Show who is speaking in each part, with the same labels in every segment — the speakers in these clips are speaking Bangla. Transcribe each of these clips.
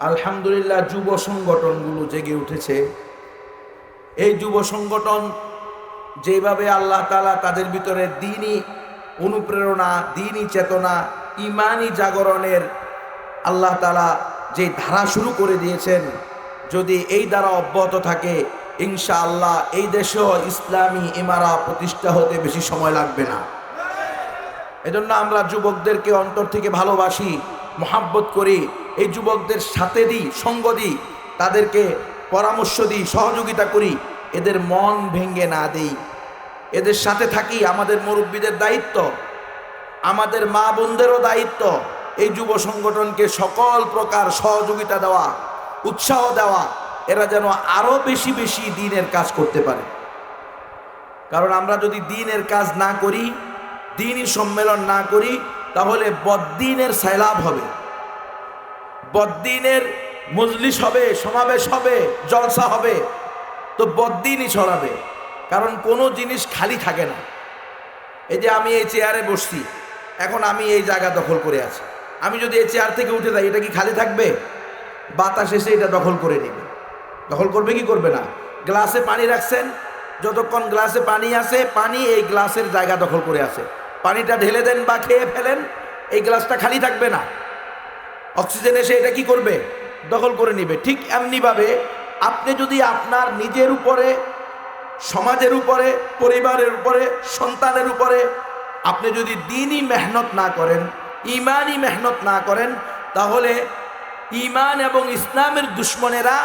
Speaker 1: আলহামদুলিল্লাহ যুব সংগঠনগুলো জেগে উঠেছে। এই যুব সংগঠন যেভাবে আল্লাহ তালা তাদের ভিতরে দিনই অনুপ্রেরণা, দিনই চেতনা, ইমানই জাগরণের আল্লাহ তালা যে ধারা শুরু করে দিয়েছেন, যদি এই দ্বারা অব্যাহত থাকে ইনশা আল্লাহ এই দেশেও ইসলামী ইমারা প্রতিষ্ঠা হতে বেশি সময় লাগবে না। এজন্য আমরা যুবকদেরকে অন্তর থেকে ভালোবাসি, মহাব্বত করি এই যুবকদের সাথে দিই, সঙ্গ দিই, তাদেরকে পরামর্শ দিই, সহযোগিতা করি, এদের মন ভেঙ্গে না দিই। এদের সাথে থাকি, আমাদের মুরব্বীদের দায়িত্ব, আমাদের মা বোনদেরও দায়িত্ব, এই যুব সংগঠনকে সকল প্রকার সহযোগিতা দেওয়া, উৎসাহ দেওয়া, এরা যেন আরও বেশি বেশি দিনের কাজ করতে পারে। কারণ আমরা যদি দিনের কাজ না করি, দিনই সম্মেলন না করি, তাহলে বদ্দিনের সাইলাভ হবে। বদ্দিনের মজলিস হবে, সমাবেশ হবে, জলসা হবে, তো বদ্দিনই ছড়াবে। কারণ কোনো জিনিস খালি থাকে না। এই যে আমি এই চেয়ারে বসছি, এখন আমি এই জায়গা দখল করে আছি। আমি যদি এই চেয়ার থেকে উঠে যাই, এটা কি খালি থাকবে? বাতাস এসে এটা দখল করে নেবে। দখল করবে কি করবে না? গ্লাসে পানি রাখছেন, যতক্ষণ গ্লাসে পানি আছে, পানি এই গ্লাসের জায়গা দখল করে আছে। পানিটা ঢেলে দেন বা খেয়ে ফেলেন, এই গ্লাসটা খালি থাকবে না। অক্সিজেন এসে এটা কি করবে? দখল করে নিবে। ঠিক এমনিভাবে আপনি যদি আপনার নিজের উপরে, সমাজের উপরে, পরিবারের উপরে, সন্তানের উপরে আপনি যদি দিনই মেহনত না করেন, ইমানই মেহনত না করেন, তাহলে ইমান এবং ইসলামের দুশ্মনেরা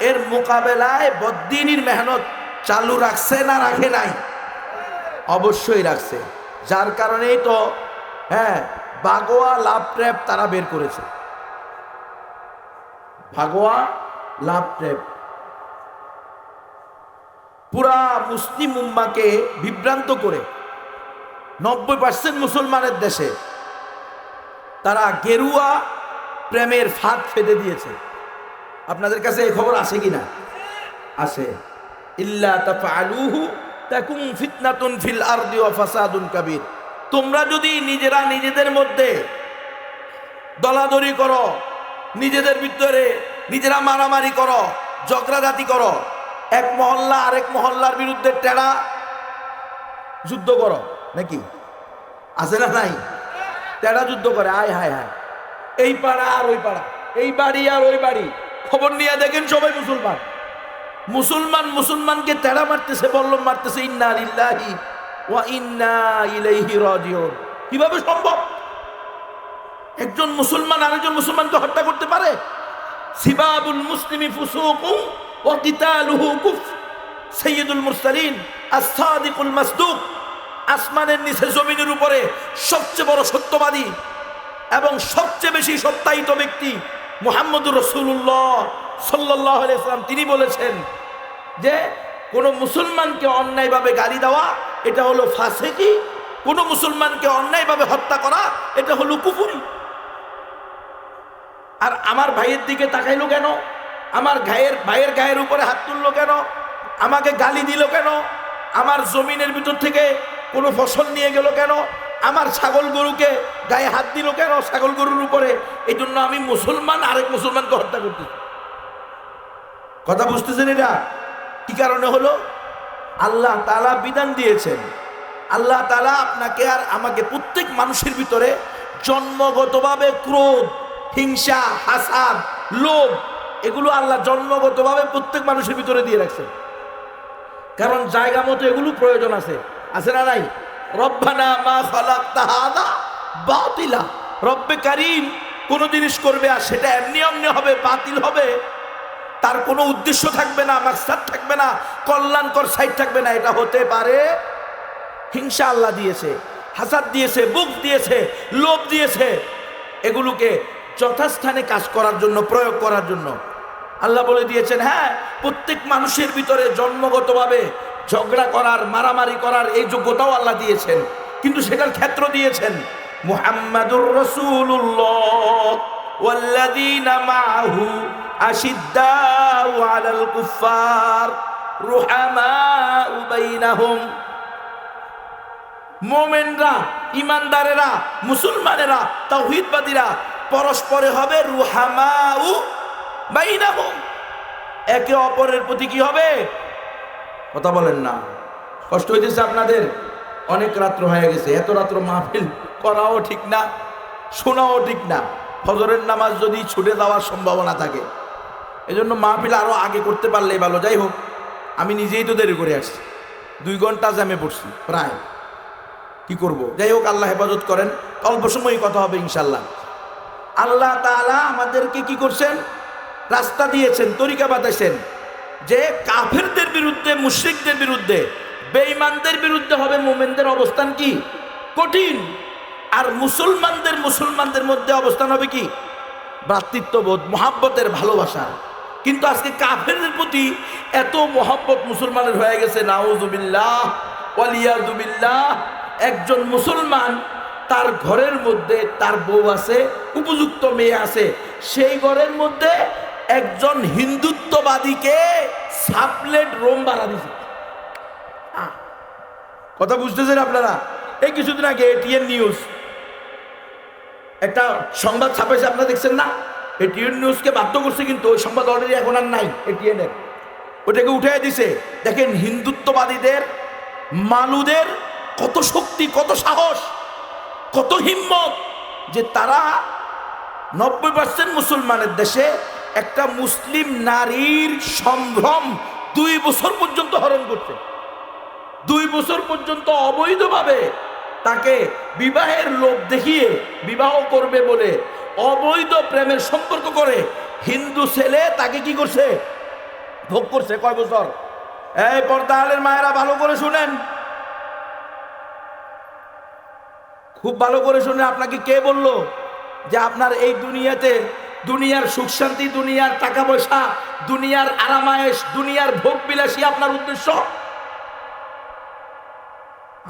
Speaker 1: এর মোকাবেলায় বদ্দিনীর মেহনত চালু রাখছে না রাখে নাই? অবশ্যই রাখছে। যার কারণেই তো হ্যাঁ বাগোয়া লাভ ট্র্যাপ তারা বের করেছে। ভাগোয়া, লাভ ট্র্যাপ পুরা মুসলিম উম্মাকে বিভ্রান্ত করে নব্বই পার্সেন্ট মুসলমানের দেশে তারা গেরুয়া প্রেমের ফাঁদ ফেদে দিয়েছে। আপনাদের কাছে এই খবর আছে কিনা? আছে। ইল্লা ফিল আরদি তোমরা যদি নিজেরা নিজেদের মধ্যে দলাদলি করো, নিজেদের ভিতরে নিজেরা মারামারি করো ঝগড়াঝাতি করো। এক মহল্লা আরেক মহল্লার বিরুদ্ধে টেরা যুদ্ধ করো, নাকি? আছে না নাই? টেরা যুদ্ধ করে, আয়, হায় হায়। এই পাড়া আর ওই পাড়া, এই বাড়ি আর ওই বাড়ি। খবর নিয়ে দেখেন সবাই মুসলমান। মুসলমান মুসলমানকে তেড়া মারতেছে, বল্লম মারতেছে, ইন্না লিল্লাহি ওয়া ইন্না ইলাইহি রাজিউন। কীভাবে সম্ভব? একজন মুসলমান আরেকজন মুসলমানকে হত্যা করতে পারে? সিবাবুল মুসলিমি ফুসুকু ওয়া কিতালুহু কুফ। সাইয়্যিদুল মুরসালিন আস-সাদিকুল মাসদুক। আসমানের নিচে জমিনের উপরে সবচেয়ে বড় সত্যবাদী এবং সবচেয়ে বেশি সত্যায়িত ব্যক্তি মুহাম্মদুর রসুল্লাহ সাল্লাহ আলাইসালাম তিনি বলেছেন যে, কোনো মুসলমানকে অন্যায়ভাবে গালি দেওয়া, এটা হলো ফাঁসেকি। কোনো মুসলমানকে অন্যায়ভাবে হত্যা করা, এটা হলো কুফুরি। আর আমার ভাইয়ের দিকে তাকাইলো কেন? আমার গায়ের, ভাইয়ের গায়ের উপরে হাত তুললো কেন? আমাকে গালি দিল কেন? আমার জমিনের ভিতর থেকে কোনো ফসল নিয়ে গেল কেন? আমার ছাগল গরুকে গায়ে হাত দিল কেন ছাগল গরুর উপরে? এই জন্য আমি মুসলমান, আরেক মুসলমানকে হত্যা করতে কথা বুঝতেছেন এটা? কি কারণে হলো? আল্লাহ তালা বিধান দিয়েছেন। আল্লাহ তালা আপনাকে আর আমাকে প্রত্যেক মানুষের ভিতরে জন্মগতভাবে ক্রোধ হিংসা হাসাদ লোভ, এগুলো আল্লাহ জন্মগতভাবে প্রত্যেক মানুষের ভিতরে দিয়ে রাখছে। কারণ জায়গা মতো এগুলো প্রয়োজন আছে। আছে না নাই? রব্বানা মা খালাক তাহাদা বাতিলা। রব্বে কারিম কোনো জিনিস করবে আর সেটা এমনি এমনি হবে, বাতিল হবে। তার কোনো উদ্দেশ্য থাকবে না, মাকসাদ থাকবে না, কল্যাণকর সাইড থাকবে না, এটা হতে পারে হিংসা আল্লাহ দিয়েছে, হাসাদ দিয়েছে, বুক দিয়েছে, লোভ দিয়েছে। এগুলোকে যথাস্থানে কাজ করার জন্য প্রয়োগ করার জন্য আল্লাহ বলে দিয়েছেন হ্যাঁ প্রত্যেক মানুষের ভিতরে জন্মগতভাবে ঝগড়া করার মারামারি করার এই যোগ্যতাও আল্লাহ দিয়েছেন কিন্তু সেটার ক্ষেত্র দিয়েছেন মুহাম্মাদুর রসুল্লাহ والذين معه أشداء على الكفار رحماء بينهم মোমেনরা ইমানদারেরা মুসলমানেরা তাওহিদবাদীরা পরস্পরে হবে রুহামাউ বাইনাহুম। একে অপরের প্রতি কি হবে? কথা বলেন না। কষ্ট হইতেছে আপনাদের। অনেক রাত্র হয়ে গেছে। এত রাত্র মাহফিল করাও ঠিক না, শোনাও ঠিক না। ফজরের নামাজ যদি ছুটে যাওয়ার সম্ভাবনা থাকে। এজন্য মাহফিল আরও আগে করতে পারলেই ভালো। যাই হোক, আমি নিজেই তো দেরি করে আসছি। দুই ঘণ্টা জ্যামে পড়ছি, প্রায়। কি করব? যাই হোক, আল্লাহ হেফাজত করেন। অল্প সময়ই কথা হবে ইনশাল্লাহ আল্লাহ তাআলা আমাদেরকে কি করছেন? রাস্তা দিয়েছেন, তরিকা বাতাইছেন যে কাফেরদের বিরুদ্ধে, মুশরিকদের বিরুদ্ধে, বেঈমানদের বিরুদ্ধে হবে মোমেনদের অবস্থান কি? কঠিন। আর মুসলমানদের মুসলমানদের মধ্যে অবস্থান হবে কি? ভ্রাতৃত্ববোধ, মহাব্বতের ভালোবাসা। কিন্তু আজকে কাফেরদের প্রতি এত মহাব্বত মুসলমানের হয়ে গেছে, নাউজুবিল্লাহ ওয়ালিয়াজুবিল্লাহ একজন মুসলমান তার ঘরের মধ্যে তার বউ আছে, উপযুক্ত মেয়ে আছে। সেই ঘরের মধ্যে একজন হিন্দুত্ববাদীকে সাপলেট রোম বাড়া দিছে। কথা বুঝতেছেন আপনারা? এই কিছুদিন আগে এটিএন নিউজ একটা সংবাদ ছাপাইছে আপনারা দেখছেন না? এটিএন নিউজকে বাধ্য করছে কিন্তু ওই সংবাদ অলরেডি এখন আর নাই এটিএন এর। ওটাকে উঠে দিছে। দেখেন হিন্দুত্ববাদীদের, মালুদের কত শক্তি, কত সাহস। কত হিম্মত যে তারা নব্বই পার্সেন্ট মুসলমানের দেশে একটা মুসলিম নারীর সম্ভ্রম দুই বছর পর্যন্ত হরণ করছে। দুই বছর পর্যন্ত অবৈধভাবে তাকে বিবাহের লোভ দেখিয়ে বিবাহ করবে বলে অবৈধ প্রেমের সম্পর্ক করে হিন্দু ছেলে তাকে কি করছে? ভোগ করছে। কয় বছর? এই পর্দাহালের মায়েরা ভালো করে শুনেন। খুব ভালো করে শুনে আপনাকে কে বলল যে আপনার এই দুনিয়াতে দুনিয়ার সুখ শান্তি, দুনিয়ার টাকা পয়সা, দুনিয়ার আরামায়েশ, দুনিয়ার ভোগ বিলাসী আপনার উদ্দেশ্য?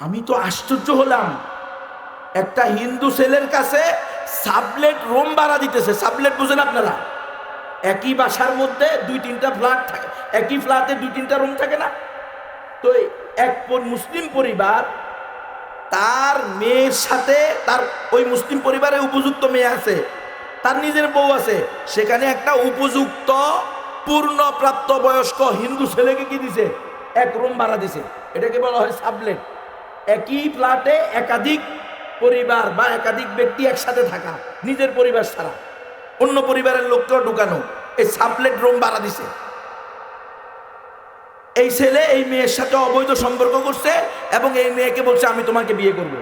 Speaker 1: আমি তো আশ্চর্য হলাম। একটা হিন্দু ছেলের কাছে সাবলেট রুম ভাড়া দিতেছে। সাবলেট বুঝেন আপনারা? একই বাসার মধ্যে দুই তিনটা ফ্ল্যাট থাকে। একই ফ্ল্যাটে দুই তিনটা রুম থাকে না? তো এক মুসলিম পরিবার তার মেয়ের সাথে তার ওই মুসলিম পরিবারে উপযুক্ত মেয়ে আছে, তার নিজের বউ আছে, সেখানে একটা উপযুক্ত পূর্ণপ্রাপ্ত বয়স্ক হিন্দু ছেলেকে কি দিছে? এক রুম ভাড়া দিছে। এটাকে বলা হয় সাবলেট একই ফ্ল্যাটে একাধিক পরিবার বা একাধিক ব্যক্তি একসাথে থাকা, নিজের পরিবার ছাড়া। অন্য পরিবারের লোককেও ঢুকানো। এই সাবলেট রুম ভাড়া দিছে। এই ছেলে, এই মেয়ের সাথে অবৈধ সম্পর্ক করছে এবং এই মেয়েকে বলছে, আমি তোমাকে বিয়ে করব।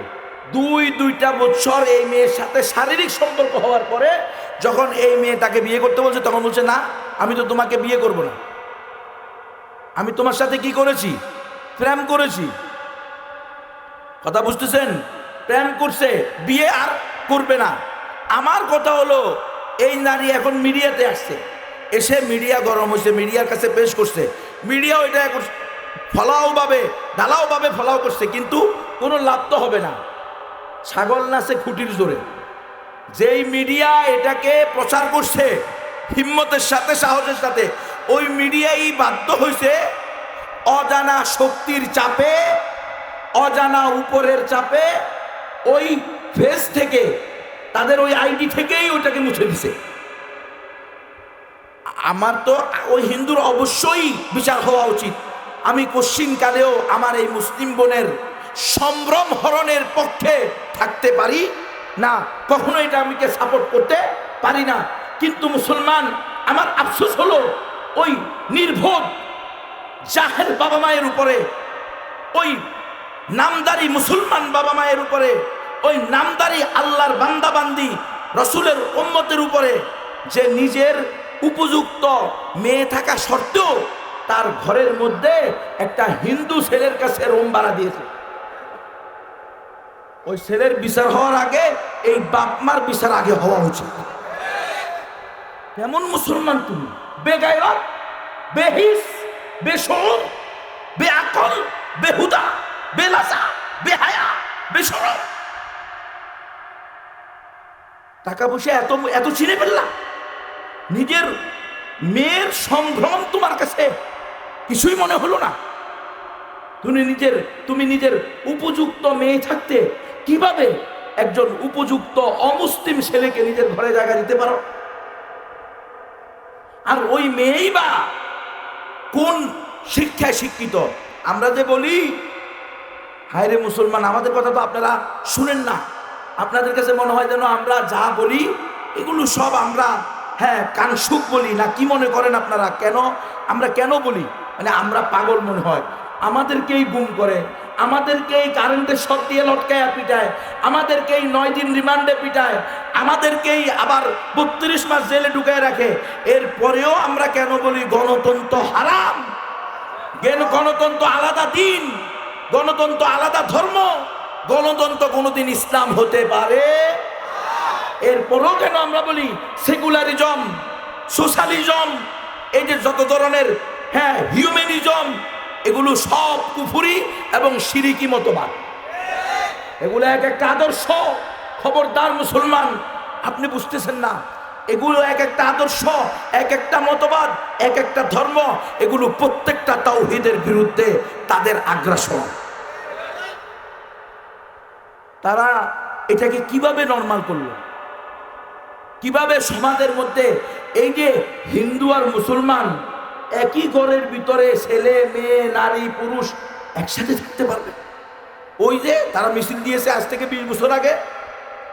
Speaker 1: দুই, দুইটা বছর এই মেয়ের সাথে শারীরিক সম্পর্ক হওয়ার পরে যখন এই মেয়ে তাকে বিয়ে করতে বলছে, তখন বলছে, না, আমি তো তোমাকে বিয়ে করব না। আমি তোমার সাথে কি করেছি? প্রেম করেছি। কথা বুঝতেছেন? প্রেম করছে, বিয়ে আর করবে না। আমার কথা হলো, এই নারী এখন মিডিয়াতে আসছে। এসে মিডিয়া গরম হয়েছে, মিডিয়ার কাছে পেশ করছে। মিডিয়া ওইটা এখন ফলাওভাবে ঢালাওভাবে ফলাও করছে, কিন্তু কোনো লাভ তো হবে না। ছাগল নাচে খুঁটির জোরে। যেই মিডিয়া এটাকে প্রচার করছে, হিম্মতের সাথে, সাহসের সাথে, ওই মিডিয়াই বাধ্য হয়েছে অজানা শক্তির চাপে, অজানা উপরের চাপে, ওই ফেস থেকে, তাদের ওই আইডি থেকেই ওইটাকে মুছে দিছে। আমার তো ওই হিন্দুর অবশ্যই বিচার হওয়া উচিত। আমি কালেও আমার এই মুসলিম বোনের সম্ভ্রম হরণের পক্ষে থাকতে পারি না। কখনো এটা আমিকে সাপোর্ট করতে পারি না। কিন্তু মুসলমান, আমার আফসোস হলো ওই নির্ভোধ জাহের বাবা মায়ের উপরে, ওই নামদারি মুসলমান বাবা মায়ের উপরে, ওই নামদারি আল্লাহর বান্দাবান্দি রসুলের উম্মতের উপরে যে নিজের উপযুক্ত মেয়ে থাকা সত্ত্বেও তার ঘরের মধ্যে একটা হিন্দু ছেলের কাছে রোম ভাড়া দিয়েছে। ওই ছেলের বিচার হওয়ার আগে এই বাপমার বিচার আগে হওয়া উচিত। কেমন মুসলমান তুমি? বেগায়ত বেহিস, বেসরম, বেআকল, বেহুদা বেলাসা বেহায়া, বেসরম। টাকা পয়সা এত এত চিনে ফেললা? নিজের মেয়ের সম্ভ্রম তোমার কাছে কিছুই মনে হলো না। তুমি নিজের তুমি নিজের উপযুক্ত মেয়ে থাকতে কীভাবে একজন উপযুক্ত অমুসলিম ছেলেকে নিজের ঘরে জায়গা দিতে পারো? আর ওই মেয়েই বা কোন শিক্ষায় শিক্ষিত? আমরা যে বলি, হায়রে মুসলমান, আমাদের কথা তো আপনারা শুনেন না। আপনাদের কাছে মনে হয় যেন আমরা যা বলি, এগুলো সব আমরা হ্যাঁ কান সুখ বলি না, কি মনে করেন আপনারা? কেন? আমরা কেন বলি? মানে আমরা পাগল মনে হয়। আমাদেরকেই গুম করে, আমাদেরকেই কারেন্টের শট দিয়ে লটকায় পিটায়, আমাদেরকেই নয় দিন রিমান্ডে পিটায়, আমাদেরকেই আবার বত্রিশ মাস জেলে ঢুকায় রাখে। এরপরেও আমরা কেন বলি গণতন্ত্র হারাম? গণতন্ত্র আলাদা দিন, গণতন্ত্র আলাদা ধর্ম, গণতন্ত্র কোনোদিন ইসলাম হতে পারে এরপরও কেন আমরা বলি সেকুলারিজম, সোশ্যালিজম, এই যে যত ধরনের হ্যাঁ হিউম্যানিজম, এগুলো সব কুফুরি এবং সিরিকি মতবাদ। এগুলো এক একটা আদর্শ, খবরদার মুসলমান, আপনি বুঝতেছেন না। এগুলো এক একটা আদর্শ, এক একটা মতবাদ, এক একটা ধর্ম, এগুলো প্রত্যেকটা তাওহিদের বিরুদ্ধে তাদের আগ্রাসন। তারা এটাকে কীভাবে নর্মাল করল? কীভাবে সমাজের মধ্যে এই যে হিন্দু আর মুসলমান একই ঘরের ভিতরে ছেলে, মেয়ে, নারী, পুরুষ একসাথে থাকতে পারবে? ওই যে তারা মিছিল দিয়েছে আজ থেকে বিশ বছর আগে।